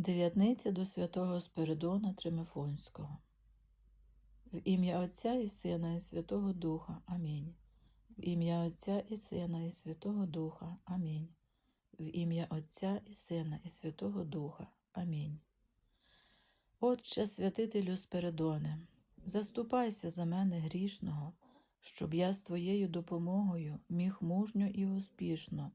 Дев'ятниця до святого Спиридона Тримифонського. В ім'я Отця і Сина, і Святого Духа. Амінь. В ім'я Отця і Сина, і Святого Духа. Амінь. В ім'я Отця і Сина, і Святого Духа. Амінь. Отче святителю Спиридоне, заступайся за мене грішного, щоб я з твоєю допомогою міг мужньо і успішно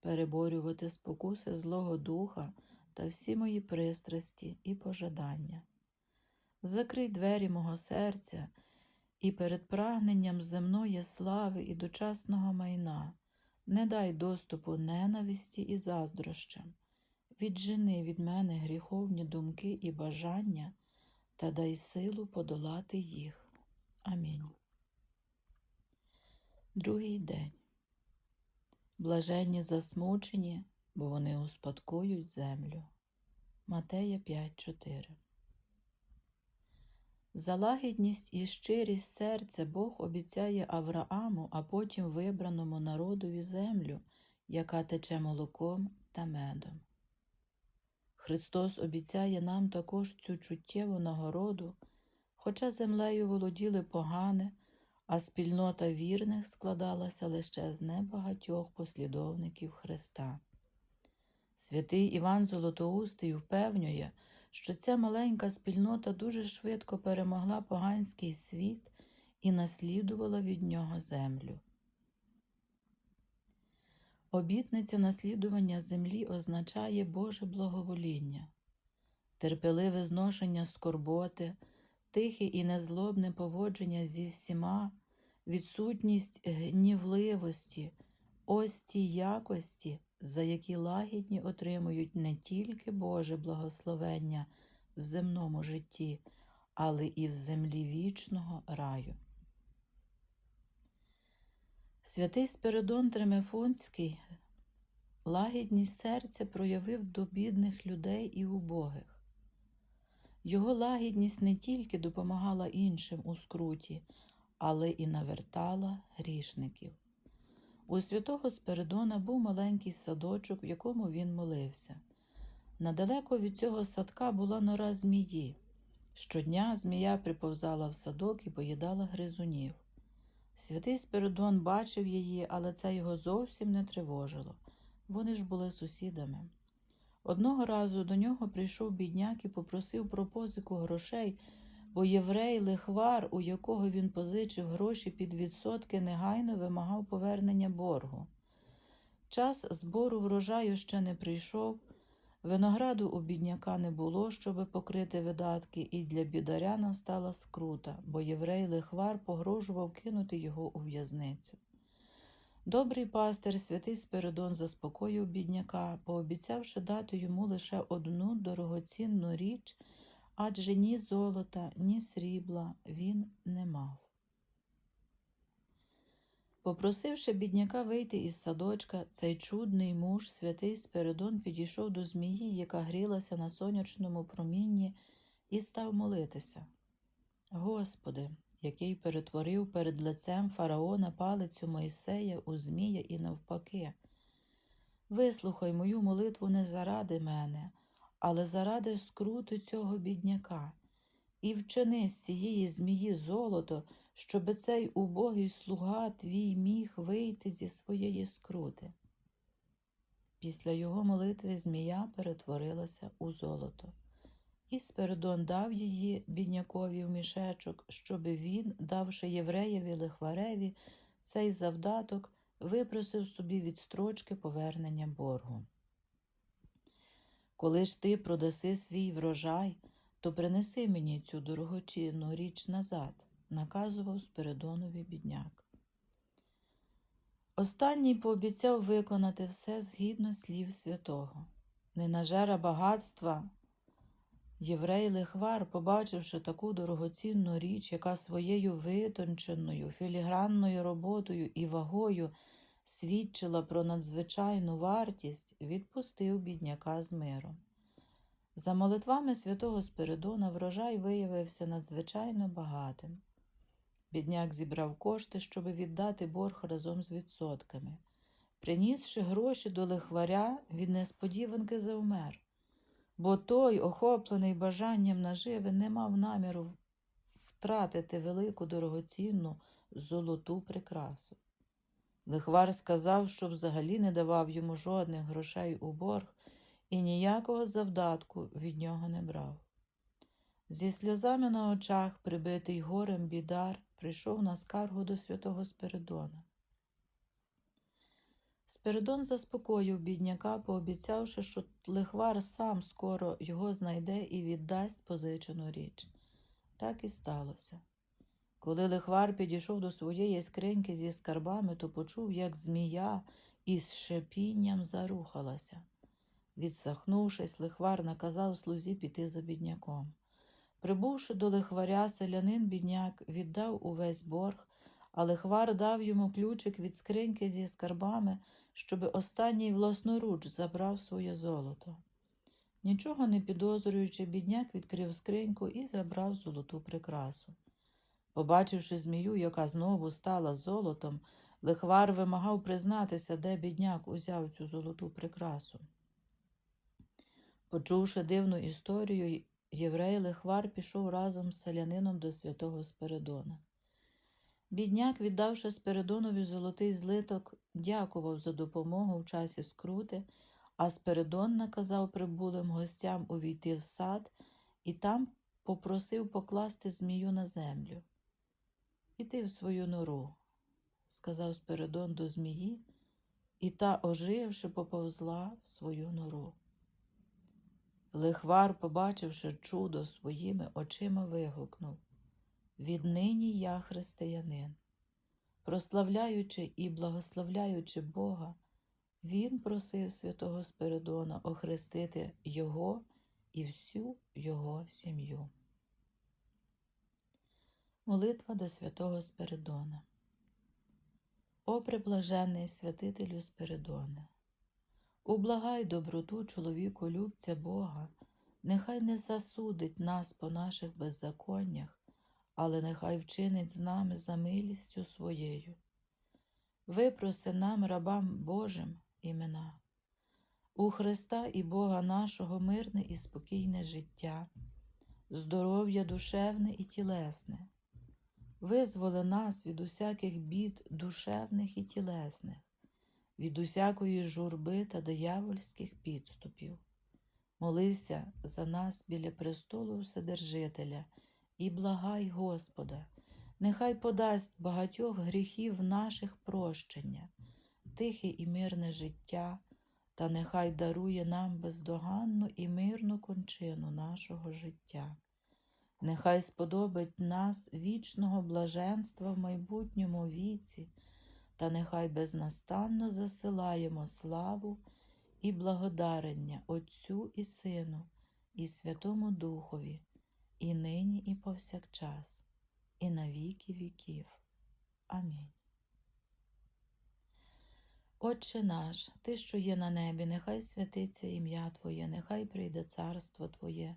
переборювати спокуси Злого Духа та всі мої пристрасті і пожадання. Закрий двері мого серця і перед прагненням земної слави і дочасного майна не дай доступу ненависті і заздрощам, віджени від мене гріховні думки і бажання та дай силу подолати їх. Амінь. Другий день. Блаженні засмучені, бо вони успадкують землю. Матея 5.4 За лагідність і щирість серця Бог обіцяє Аврааму, а потім вибраному народові землю, яка тече молоком та медом. Христос обіцяє нам також цю чуттєву нагороду, хоча землею володіли погане, а спільнота вірних складалася лише з небагатьох послідовників Христа. Святий Іван Золотоустий впевнює, що ця маленька спільнота дуже швидко перемогла поганський світ і наслідувала від нього землю. Обітниця наслідування землі означає Боже благовоління, терпеливе зношення скорботи, тихе і незлобне поводження зі всіма, відсутність гнівливості, ось ті якості, за які лагідні отримують не тільки Боже благословення в земному житті, але і в землі вічного раю. Святий Спиридон Тремефунський лагідність серця проявив до бідних людей і убогих. Його лагідність не тільки допомагала іншим у скруті, але і навертала грішників. У святого Спиридона був маленький садочок, в якому він молився. Надалеко від цього садка була нора змії. Щодня змія приповзала в садок і поїдала гризунів. Святий Спиридон бачив її, але це його зовсім не тривожило. Вони ж були сусідами. Одного разу до нього прийшов бідняк і попросив про позику грошей, бо єврей лихвар, у якого він позичив гроші під відсотки, негайно вимагав повернення боргу. Час збору врожаю ще не прийшов, винограду у бідняка не було, щоби покрити видатки, і для бідаря настала скрута, бо єврей лихвар погрожував кинути його у в'язницю. Добрий пастир святий Спиридон заспокоїв бідняка, пообіцявши дати йому лише одну дорогоцінну річ, адже ні золота, ні срібла він не мав. Попросивши бідняка вийти із садочка, цей чудний муж, святий Спиридон, підійшов до змії, яка грілася на сонячному промінні, і став молитися. Господи, який перетворив перед лицем фараона палицю Мойсея у Змія і навпаки. Вислухай мою молитву не заради мене, але заради скруту цього бідняка, і вчини з цієї змії золото, щоби цей убогий слуга твій міг вийти зі своєї скрути. Після його молитви змія перетворилася у золото. І Спиридон дав її біднякові в мішечок, щоби він, давши євреєві лихвареві, цей завдаток випросив собі відстрочки повернення боргу. Коли ж ти продаси свій врожай, то принеси мені цю дорогоцінну річ назад, наказував Спиридонові бідняк. Останній пообіцяв виконати все згідно слів святого. Ненажера багатства. Єврей лихвар, побачивши таку дорогоцінну річ, яка своєю витонченою, філігранною роботою і вагою свідчила про надзвичайну вартість, відпустив бідняка з миром. За молитвами святого Спиридона врожай виявився надзвичайно багатим. Бідняк зібрав кошти, щоби віддати борг разом з відсотками. Принісши гроші до лихваря, від несподіванки завмер. бо той, охоплений бажанням наживи, не мав наміру втратити велику дорогоцінну золоту прикрасу. Лихвар сказав, що взагалі не давав йому жодних грошей у борг і ніякого завдатку від нього не брав. Зі сльозами на очах, прибитий горем бідар, прийшов на скаргу до святого Спиридона. Спиридон заспокоїв бідняка, пообіцявши, що лихвар сам скоро його знайде і віддасть позичену річ. Так і сталося. Коли лихвар підійшов до своєї скриньки зі скарбами, то почув, як змія із шепінням зарухалася. Відсахнувшись, лихвар наказав слузі піти за бідняком. Прибувши до лихваря, селянин бідняк віддав увесь борг, а лихвар дав йому ключик від скриньки зі скарбами, щоби останній власноруч забрав своє золото. Нічого не підозрюючи, бідняк відкрив скриньку і забрав золоту прикрасу. Побачивши змію, яка знову стала золотом, лихвар вимагав признатися, де бідняк узяв цю золоту прикрасу. Почувши дивну історію, єврей лихвар пішов разом з селянином до святого Спиридона. Бідняк, віддавши Спиридонові золотий злиток, дякував за допомогу в часі скрути, а Спиридон наказав прибулим гостям увійти в сад і там попросив покласти змію на землю. Іди в свою нору, сказав Спиридон до змії, і та, оживши, поповзла в свою нору. Лихвар, побачивши чудо своїми очима, вигукнув Віднині я християнин. Прославляючи і благословляючи Бога, він просив святого Спиридона охрестити його і всю його сім'ю. Молитва до святого Спиридона. О приблажений святителю Спиридоне, ублагай доброту чоловіку любця Бога, нехай не засудить нас по наших беззаконнях, але нехай вчинить з нами за милістю своєю. Випроси нам, рабам Божим, імена, у Христа і Бога нашого мирне і спокійне життя, здоров'я душевне і тілесне. Визволи нас від усяких бід душевних і тілесних, від усякої журби та диявольських підступів. Молися за нас біля престолу Вседержителя і благай Господа, нехай подасть багатьох гріхів наших прощення, тихе і мирне життя, та нехай дарує нам бездоганну і мирну кончину нашого життя. Нехай сподобить нас вічного блаженства в майбутньому віці, та нехай безнастанно засилаємо славу і благодарення Отцю і Сину, і Святому Духові, і нині, і повсякчас, і на віки віків. Амінь. Отче наш, Ти, що є на небі, нехай святиться ім'я Твоє, нехай прийде царство Твоє.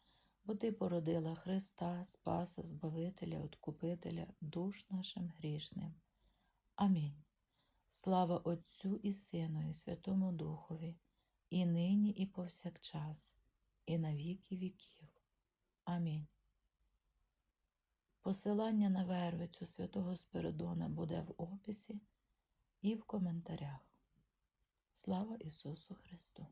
бо Ти породила Христа, Спаса, Збавителя, Откупителя, душ нашим грішним. Амінь. Слава Отцю і Сину, і Святому Духові, і нині, і повсякчас, і на віки віків. Амінь. Посилання на вервицю святого Спиридона буде в описі і в коментарях. Слава Ісусу Христу!